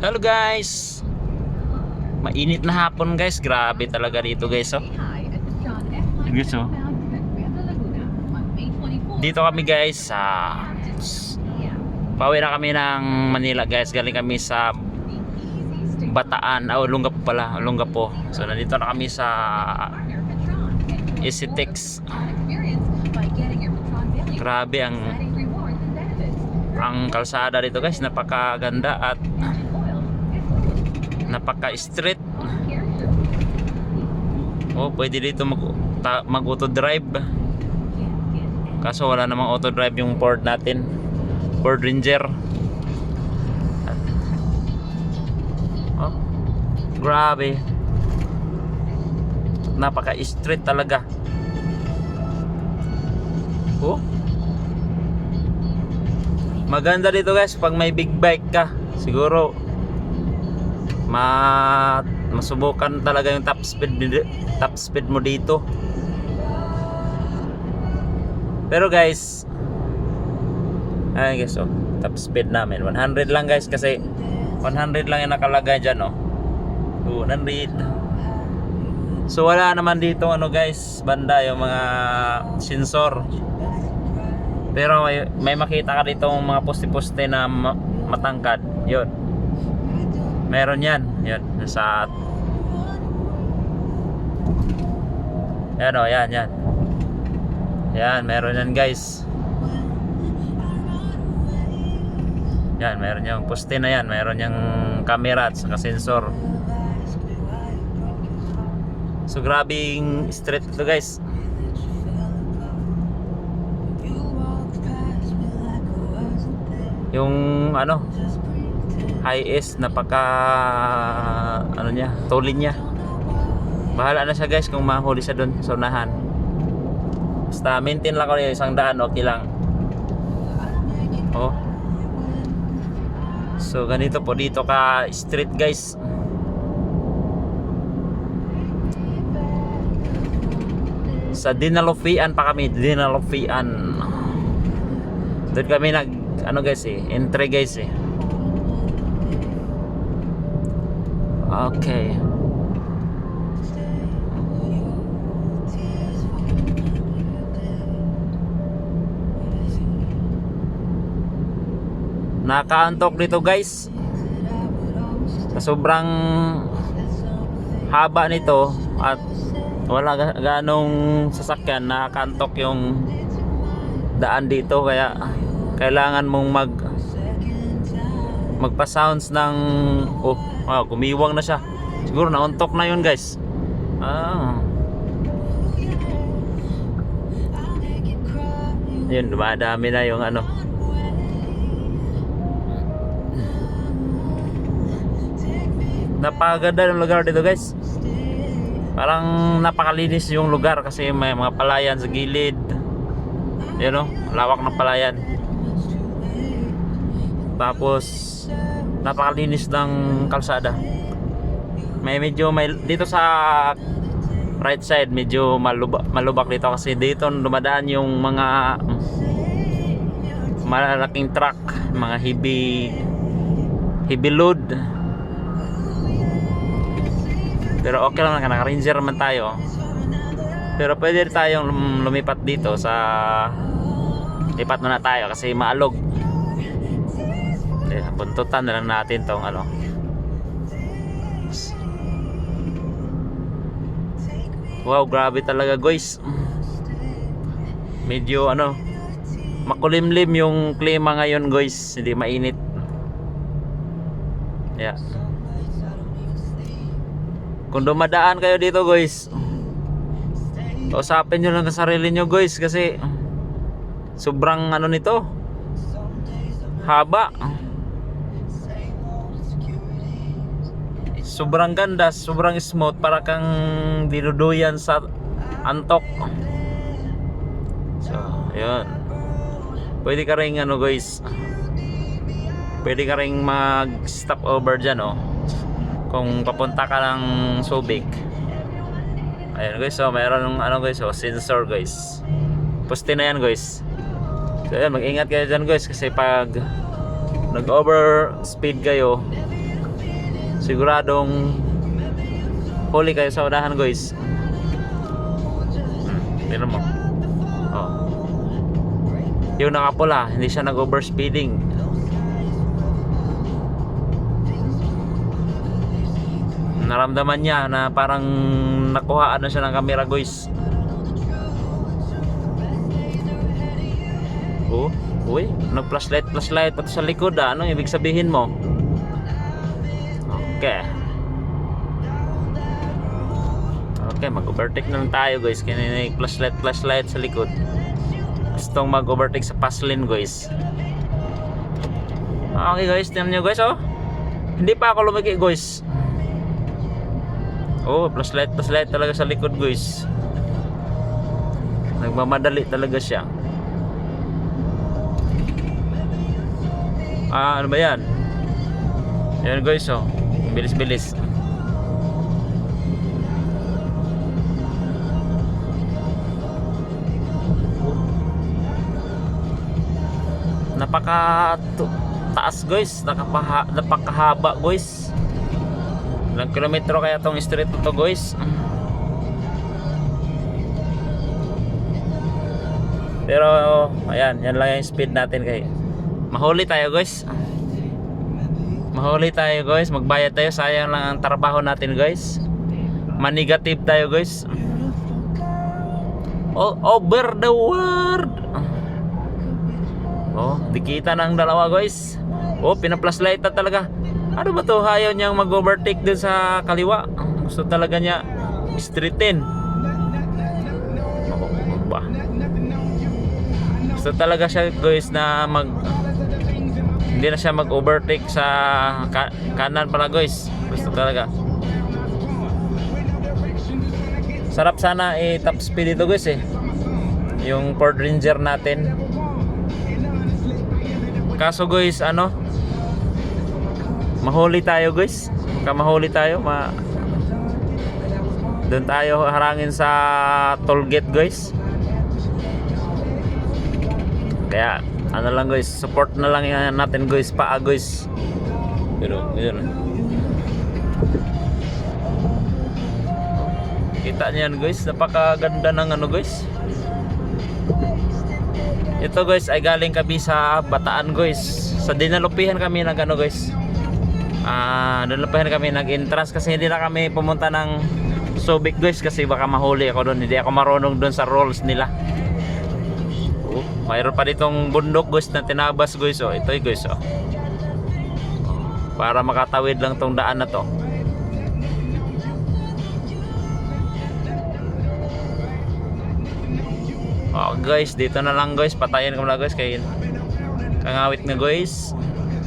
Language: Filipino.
Hello guys. Mainit na hapon guys. Grabe talaga dito guys oh. Guys, oh. Dito kami guys sa Pauwi na kami ng Manila guys. Galing kami sa Bataan. Oh Lunga po pala. Lunga po. So nandito na kami sa Isitex Grabe ang Ang kalsada dito guys. Napakaganda at Napaka street Oh pwede dito mag, ta, mag auto drive Kaso wala namang auto drive yung Ford natin. Ford Ranger. Oh Grabe. Napaka street talaga. Oh. Maganda dito guys pag may big bike ka. Siguro ma masubukan talaga yung top speed top speed mo dito. Pero guys ay guys oh, top speed namin 100 lang guys kasi 100 lang yung nakalagay dyan oh 200 so wala naman dito ano guys banda yung mga sensor pero may, may makita ka dito mga poste-poste na ma- matangkad. Yun. Meron yan. Yun. Sa... Yan o, yan, yan. Yan, meron yan guys. Yan, meron yung poste na yan. Meron yung camera at saka sensor. So, grabing street ito guys. yung ano highest napaka ano niya tulin niya. Bahala na siya guys kung mahuli siya doon sa unahan. Basta maintain lang ko yung isang daan okay lang. Oh. So ganito po dito ka street guys. Sa Dinalofian pa kami Dinalofian. Doon kami nag ano guys eh entry guys eh okay. Nakaantok dito guys. Sa sobrang haba nito at wala ga- ganong sasakyan nakakantok yung daan dito. Kaya kailangan mong mag magpa-sounds ng oh, wow, gumiwang na siya. Siguro nauntok na 'yun, guys. Ah. Yun, dumadami na yung ano. Napakaganda ng lugar dito, guys. Parang napakalinis yung lugar kasi may mga palayan sa gilid. Yun know, lawak ng palayan. Tapos napakalinis ng kalsada. May medyo may dito sa right side medyo malubak, malubak dito kasi dito dumadaan yung mga malalaking truck, mga heavy heavy load. Pero okay lang naka ranger naman tayo. Pero pwede tayong lum- lumipat dito sa lipat muna tayo kasi maalog. Eh, buntutan na lang natin tong ano. Wow, grabe talaga guys. Medyo ano, makulimlim yung klima ngayon guys, hindi mainit. Yeah. Kung dumadaan kayo dito guys, Kausapin nyo lang sa sarili nyo guys kasi sobrang ano nito haba sobrang ganda sobrang smooth para kang dinuduyan sa antok. So yun. Pwede ka rin ano guys. Pwede ka rin mag stop over dyan oh. Kung papunta ka ng Subic. Ayan guys, so mayroon ng ano guys, oh, sensor guys. Poste na yan guys. So ayan, mag-ingat kayo dyan guys kasi pag nag-over speed kayo, siguradong huli kayo sa unahan guys. Hmm, tingnan mo. Oh. yung nakapula hindi siya nag overspeeding naramdaman niya na parang nakuhaan na siya ng camera guys. Oh uy nag flashlight flashlight pati sa likod ah. ano ibig sabihin mo okay okay mag overtake na lang tayo guys kaya may flashlight flashlight sa likod gustong mag overtake sa fast lane guys okay guys tingnan nyo guys oh hindi pa ako lumiki guys Oh, flashlight, flashlight talaga sa likod, guys. Nagmamadali talaga siya. Ah, ano ba yan? Yan, guys, oh. Bilis-bilis. Napaka taas, guys. Nakapaha, napakahaba, guys. Ilang kilometro kaya tong street to guys Pero ayan, yan lang yung speed natin kay Mahuli tayo guys Mahuli tayo guys, magbayad tayo Sayang lang ang trabaho natin guys Manigative tayo guys All over the world Oh, dikita ng dalawa guys Oh, pinaplaslight na talaga ano ba to? Ayaw niyang mag-overtake dun sa kaliwa. Gusto talaga niya straighten. Ako ba? Gusto talaga siya guys na mag hindi na siya mag-overtake sa ka- kanan pala guys. Gusto talaga. Sarap sana i-top speed ito guys eh. Yung Ford Ranger natin. Kaso guys, ano? mahuli tayo guys baka mahuli tayo ma doon tayo harangin sa toll gate guys kaya ano lang guys support na lang yan natin guys paa guys. Pero yun kita niyan guys napakaganda ng ano guys. Ito guys ay galing kami sa Bataan guys. Sa dinalupihan kami ng ano guys. Ah lang pa kami nag-entrance kasi hindi na kami pumunta ng Subic guys kasi baka mahuli ako doon hindi ako marunong doon sa rules nila mayroon pa ditong bundok guys na tinabas guys oh ito guys oh para makatawid lang tong daan na to Oh guys, dito na lang guys. Patayin ko na guys kay kangawit na guys.